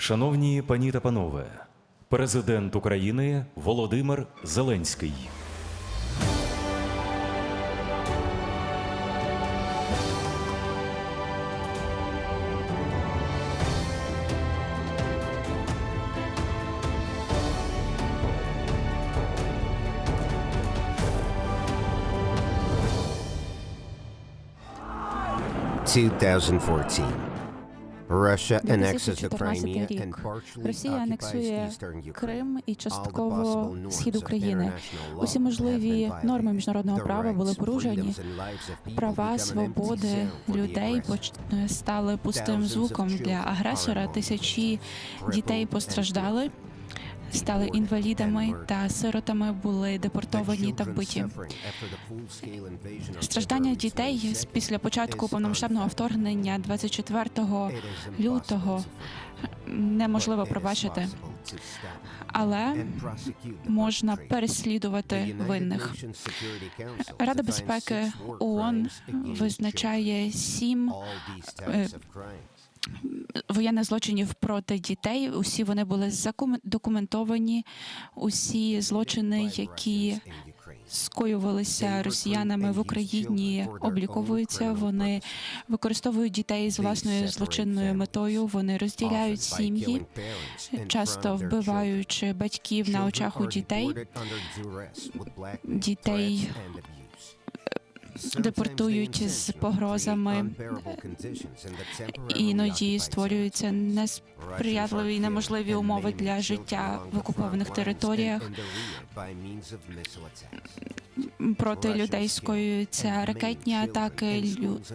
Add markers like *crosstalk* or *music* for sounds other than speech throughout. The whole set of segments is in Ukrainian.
Шановні пані та панове, президент України Володимир Зеленський. Two thousand fourteen. Russia annexes 2014 Crimea and рік. Росія анексує. Крим і частково схід України. Усі можливі норми міжнародного права були порушені. Права, свободи людей стали пустим звуком для агресора. Тисячі дітей постраждали, стали інвалідами та сиротами були депортовані та вбиті. Страждання дітей 26 з- після початку повномасштабного вторгнення 24 It is impossible лютого неможливо пробачити, але можна переслідувати винних. Рада безпеки ООН визначає сім воєнних злочинів проти дітей. Усі вони були документовані. Усі злочини, які скоювалися росіянами в Україні, обліковуються. Вони використовують дітей з власною злочинною метою. Вони розділяють сім'ї, часто вбиваючи батьків на очах у дітей. Дітей депортують з погрозами. temporarily Іноді створюються несприятливі і неможливі умови для життя в окупованих територіях. Проти людей скоюються ракетні атаки.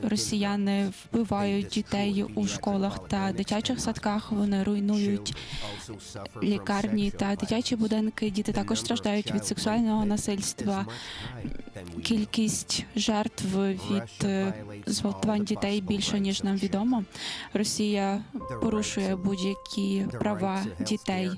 Росіяни вбивають дітей у школах та дитячих садках. Вони руйнують лікарні та дитячі будинки. Діти також страждають від сексуального насильства. Кількість жертв від е, зґвалтувань дітей більше ніж нам відомо. Росія порушує будь-які права дітей,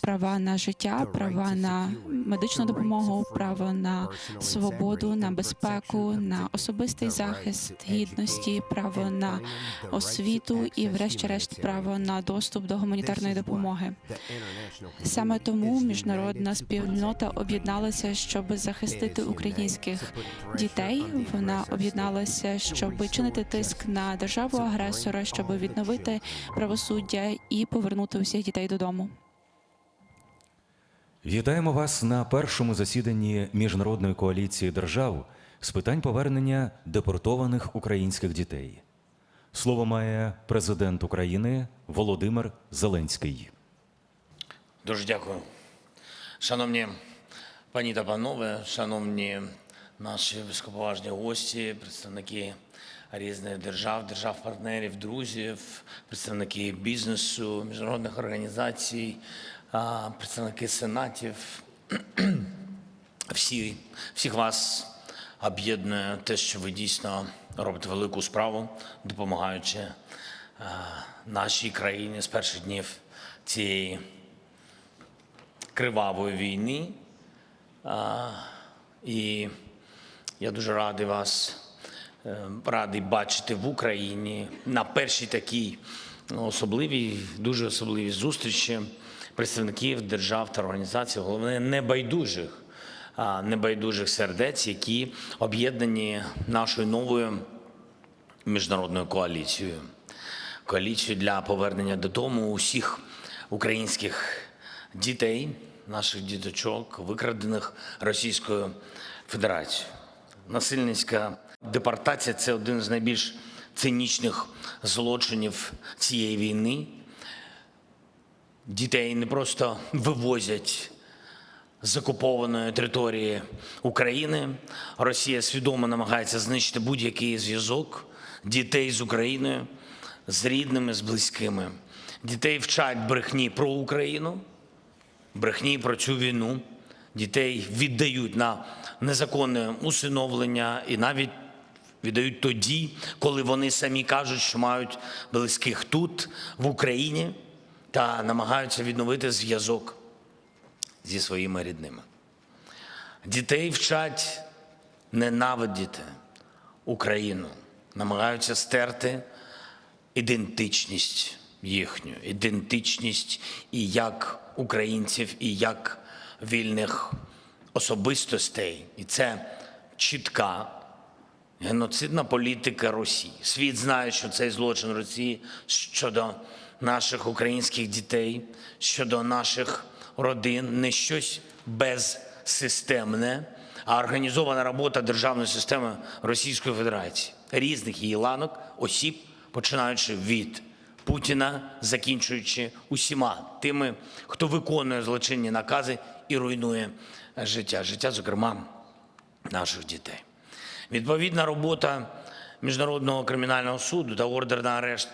права на життя, права на медичну допомогу, право на свободу, на безпеку, на особистий захист гідності, право на освіту і, врешті-решт, право на доступ до гуманітарної допомоги. Саме тому міжнародна спільнота об'єдналася, щоб захистити українських дітей. Вона об'єдналася, щоб чинити тиск на державу агресора, щоб відновити правосуддя і повернути усіх дітей додому. Вітаємо вас на першому засіданні міжнародної коаліції держав з питань повернення депортованих українських дітей. Слово має президент України Володимир Зеленський. Дуже дякую. Шановні пані та панове, шановні наші високоповажні гості, представники різних держав, держав-партнерів, друзів, представники бізнесу, міжнародних організацій, представники сенатів, *clears throat* всі, всіх вас об'єднує те, що ви дійсно робите велику справу, допомагаючи е, нашій країні з перших днів цієї кривавої війни. І я дуже радий вас, е, радий бачити в Україні на першій такій ну, особливій, дуже особливій зустрічі представників держав та організацій, головне небайдужих, небайдужих сердець, які об'єднані нашою новою міжнародною коаліцією. Коаліцію для повернення додому усіх українських дітей, наших діточок, викрадених Російською Федерацією. Насильницька депортація це один з найбільш цинічних злочинів цієї війни. Дітей не просто вивозять з окупованої території України. Росія свідомо намагається знищити будь-який зв'язок дітей з Україною, з рідними, з близькими. Дітей вчать брехні про Україну, брехні про цю війну. Дітей віддають на незаконне усиновлення і навіть віддають тоді, коли вони самі кажуть, що мають близьких тут, в Україні, та намагаються відновити зв'язок зі своїми рідними. Дітей вчать ненавидіти Україну, намагаються стерти ідентичність їхню ідентичність і як українців, і як вільних особистостей. І це чітка геноцидна політика Росії. Світ знає, що цей злочин Росії щодо наших українських дітей, щодо наших родин. Не щось безсистемне, а організована робота державної системи Російської Федерації, різних її ланок, осіб, починаючи від Путіна, закінчуючи усіма тими, хто виконує злочинні накази і руйнує життя, життя, зокрема, наших дітей. Відповідна робота Міжнародного кримінального суду та ордер на арешт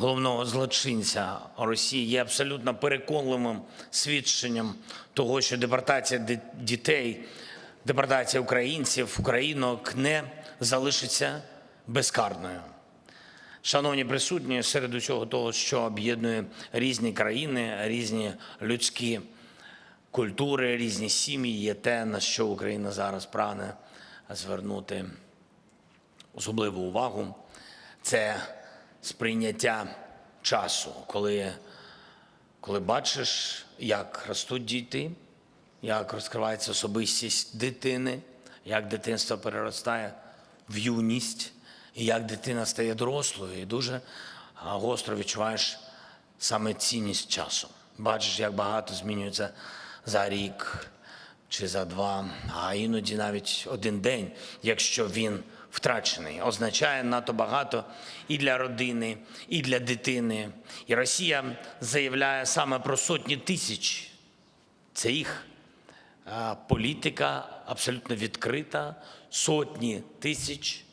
головного злочинця Росії є абсолютно переконливим свідченням того, що депортація дітей, депортація українців, українок не залишиться безкарною. Шановні присутні, серед усього того, що об'єднує різні країни, різні людські культури, різні сім'ї, є те, на що Україна зараз прагне звернути особливу увагу. Це сприйняття часу, коли, коли бачиш, як ростуть діти, як розкривається особистість дитини, як дитинство переростає в юність, і як дитина стає дорослою, і дуже гостро відчуваєш саме цінність часу. Бачиш, як багато змінюється за рік чи за два, а іноді навіть один день, якщо він втрачений, означає надто багато і для родини, і для дитини. І Росія заявляє саме про сотні тисяч. Це їх політика абсолютно відкрита, сотні тисяч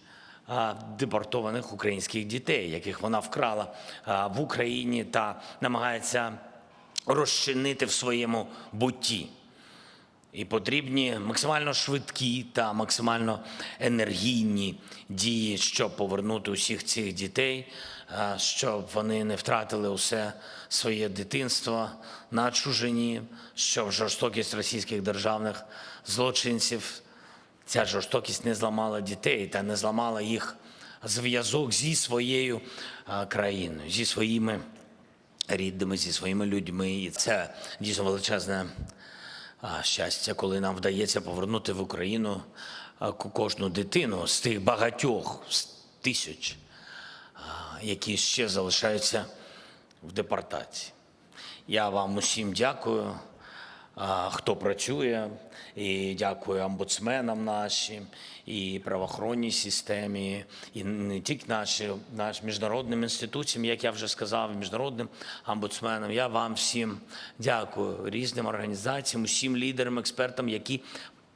депортованих українських дітей, яких вона вкрала в Україні та намагається розчинити в своєму бутті. І потрібні максимально швидкі та максимально енергійні дії, щоб повернути усіх цих дітей, щоб вони не втратили усе своє дитинство на чужині, щоб жорстокість російських державних злочинців, ця жорстокість не зламала дітей та не зламала їх зв'язок зі своєю країною, зі своїми рідними, зі своїми людьми. І це дійсно величезне щастя, коли нам вдається повернути в Україну кожну дитину з тих багатьох з тисяч, які ще залишаються в депортації. Я вам усім дякую, хто працює, і дякую омбудсменам нашим, і правоохоронній системі, і не тільки наші, наш міжнародним інституціям, як я вже сказав, міжнародним омбудсменам. Я вам всім дякую, різним організаціям, усім лідерам, експертам, які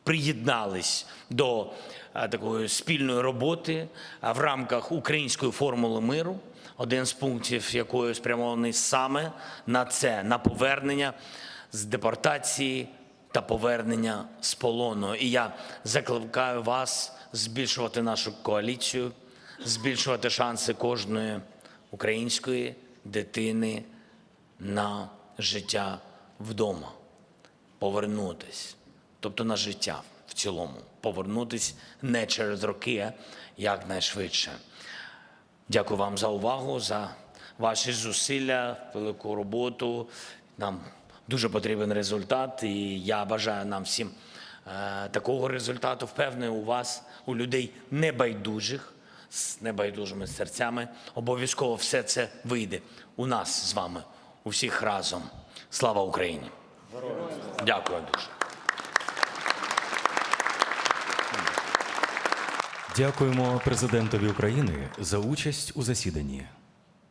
приєднались до е, такої спільної роботи е, в рамках української формули миру один з пунктів якої спрямований саме на це, на повернення з депортації та повернення з полону. І я закликаю вас збільшувати нашу коаліцію, збільшувати шанси кожної української дитини на життя вдома, повернутись, тобто на життя в цілому, повернутись не через роки, якнайшвидше. Дякую вам за увагу, за ваші зусилля, велику роботу. Нам дуже потрібен результат, і я бажаю нам всім е, такого результату. Впевнений у вас, у людей небайдужих, з небайдужими серцями. Обов'язково все це вийде у нас з вами, у всіх разом. Слава Україні! Дякую дуже. Дякуємо президентові України за участь у засіданні.